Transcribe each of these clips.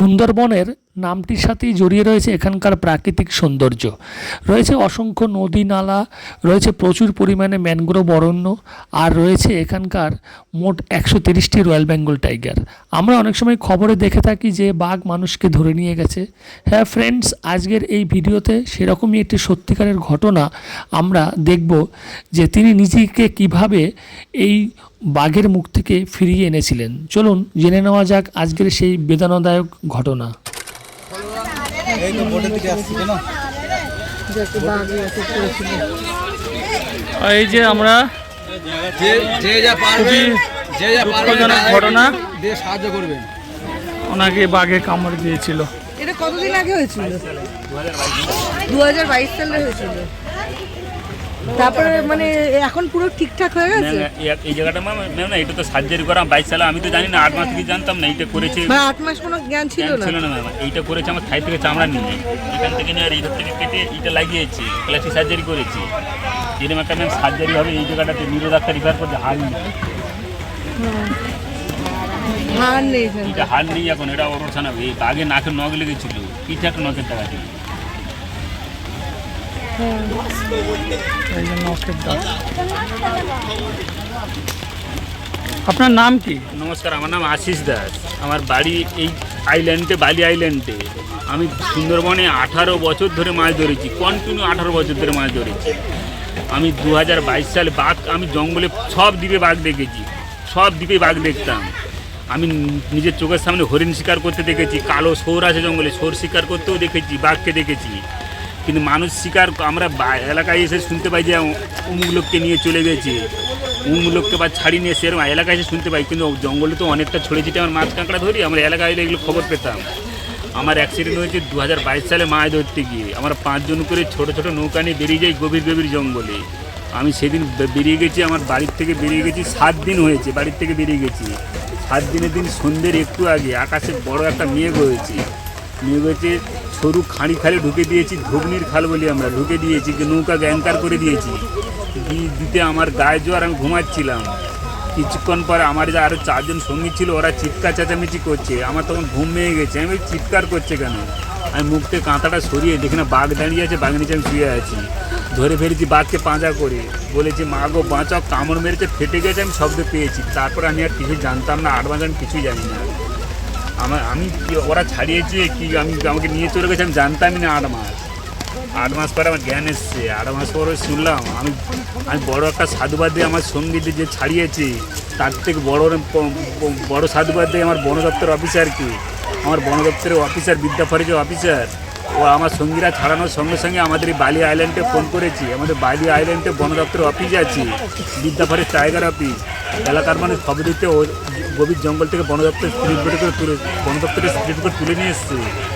সুন্দরবনের নামটির সাথেই জড়িয়ে রয়েছে এখানকার প্রাকৃতিক সৌন্দর্য। রয়েছে অসংখ্য নদী নালা, রয়েছে প্রচুর পরিমাণে ম্যানগ্রোভ অরণ্য, আর রয়েছে এখানকার মোট একশো তিরিশটি রয়্যাল বেঙ্গল টাইগার। আমরা অনেক সময় খবরে দেখে থাকি যে বাঘ মানুষকে ধরে নিয়ে গেছে। হ্যাঁ ফ্রেন্ডস আজকের এই ভিডিওতে সেরকমই একটি সত্যিকারের ঘটনা আমরা দেখব যে তিনি নিজেকে কীভাবে এই বাঘের মুখ থেকে ফিরিয়ে এনেছিলেন। চলুন জেনে নেওয়া যাক আজকের সেই বেদনাদায়ক ঘটনা। এই তো বোর্ডের দিকে আসছি কেন? এই যে আমরা দুঃখজনক ঘটনা। দিয়ে সাহায্য করবেন ওনাকে বাঘে কামড় দিয়েছিল। এটা কতদিন আগে হয়েছিল? দু হাজার বাইশ সালে হয়েছিল। তারপরে মানে এখন পুরো ঠিকঠাক হয়ে গেছে? এই- জায়গাটা ম্যাম না এটা তো সার্জারি করা বাইশ সালে আমি তো জানি না আট মাস থেকে জানতাম না এইটা করেছে মানে আট মাস কোনো জ্ঞান ছিল না? ছিল না ম্যাম। এইটা করেছে আমার থাই থেকে চামড়া নিয়ে। এখান থেকে নিয়ে আর এইটার থেকে কেটে এইটা লাগিয়েছে প্লাস্টিক সার্জারি করেছি। এরকম একটা ম্যাম সার্জারি হবে এই জায়গাটাতে নিরো ডাক্তার রিফার করছে হাড় নেই। আর নেই এটা নেই এখন এটা এই বাঘে নাকের নখ লেগেছিল পিঠে একটা নখের টাকা ছিল আপনার নাম কি? নমস্কার, আমার নাম আশিস দাস। আমার বাড়ি এই আইল্যান্ডে বালি আইল্যান্ডে আমি সুন্দরবনে আঠারো বছর ধরে মাছ ধরেছি কন্টিনিউ আঠারো বছর ধরে মাছ ধরেছি। আমি দু হাজার বাইশ সালে বাঘ, আমি জঙ্গলে সব দ্বীপে বাঘ দেখেছি, সব দ্বীপে বাঘ দেখতাম। আমি নিজের চোখের সামনে হরিণ শিকার করতে দেখেছি, কালো সোর আছে জঙ্গলে সোর শিকার করতেও দেখেছি, বাঘকে দেখেছি। কিন্তু মানুষ শিকার, আমরা এলাকায় এসে শুনতে পাই যে অমুক লোককে নিয়ে চলে গেছে। উম লোককে বা ছাড়িয়ে নিয়ে সেরকম এলাকায় এসে শুনতে পাই। কিন্তু জঙ্গলে তো অনেকটা ছড়ে ছিটে আমার মাছ কাঁকড়া ধরি, আমরা এলাকায় এলে এগুলো খবর পেতাম। আমার অ্যাক্সিডেন্ট হয়েছে দু হাজার বাইশ সালে মাছ ধরতে গিয়ে। আমার পাঁচজন করে ছোট ছোট নৌকা নিয়ে বেরিয়ে যাই গভীর গভীর জঙ্গলে। আমি সেদিন বেরিয়ে গেছি, আমার বাড়ির থেকে বেরিয়ে গেছি, সাত দিন হয়েছে বাড়ির থেকে বেরিয়ে গেছি। সাত দিনের দিন সন্ধ্যের একটু আগে আকাশে বড় একটা মেঘ হয়েছে। হয়েছে, সরু খাঁড়ি খালে ঢুকে দিয়েছি ধুবনির খাল বলি আমরা, ঢুকে দিয়েছি, যে নৌকা গ্যাংকার করে দিয়েছি। দিতে আমার গায়ে জোয়ার, আমি ঘুমাচ্ছিলাম। কিছুক্ষণ পরে আমার যে আরও চারজন সঙ্গী ছিল, ওরা চিৎকার চেঁচামেচি করছে। আমার তখন ঘুম ভেঙে গেছে, আমি চিৎকার করছে কেন? আমি মুখ থেকে কাঁথাটা সরিয়ে দেখি না, বাঘ দাঁড়িয়ে আছে বাঘ নিচে আমি শুয়ে আছি। ধরে ফেলেছি বাঘকে পাঁজা করে। বলেছি, মা গো, বাঁচাও, কামড় মেরেছে, ফেটে গেছে, আমি শব্দ পেয়েছি। তারপর আমি আর কিছু জানতাম না আডভান্স আমি কিছুই জানি না। আমার আমি ওরা ছাড়িয়েছে কি? আমি আমাকে নিয়ে চলে গেছে, আমি জানতামই না আট মাস। আট মাস পরে আমার জ্ঞান এসছে। আট মাস পরে শুনলাম, আমি আমি বড় একটা সাধুবাদ দিয়ে আমার সঙ্গীতে যে ছাড়িয়েছে, তার থেকে বড় বড় সাধুবাদ দিয়ে আমার বন দপ্তর অফিসারকে আমার বন দপ্তরের অফিসার বিদ্যা ফরেজের অফিসার ও আমার সঙ্গীরা ছাড়ানোর সঙ্গে সঙ্গে আমাদের এই বালি আইল্যান্ডে ফোন করেছি। আমাদের বালি আইল্যান্ডে বন দপ্তরের অফিস আছে, বিদ্যা ফরেস্ট টাইগার অফিস এলাকার মানুষ খবর দিতে গভীর জঙ্গল থেকে বন দপ্তরের বোর্ডে করে তুলে, বন দপ্তরের বোর্ড তুলে নিয়ে এসছে।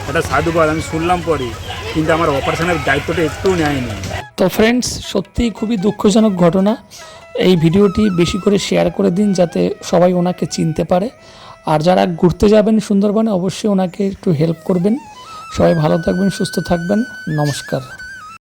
একটা সাধুবাদ, আমি শুনলাম পরে। কিন্তু আমার অপারেশনের দায়িত্বটা একটুও নেয়নি। তো ফ্রেন্ডস সত্যিই খুবই দুঃখজনক ঘটনা। এই ভিডিওটি বেশি করে শেয়ার করে দিন যাতে সবাই ওনাকে চিনতে পারে। আর যারা ঘুরতে যাবেন সুন্দরবনে, অবশ্যই ওনাকে একটু হেল্প করবেন। সবাই ভালো থাকবেন, সুস্থ থাকবেন। নমস্কার।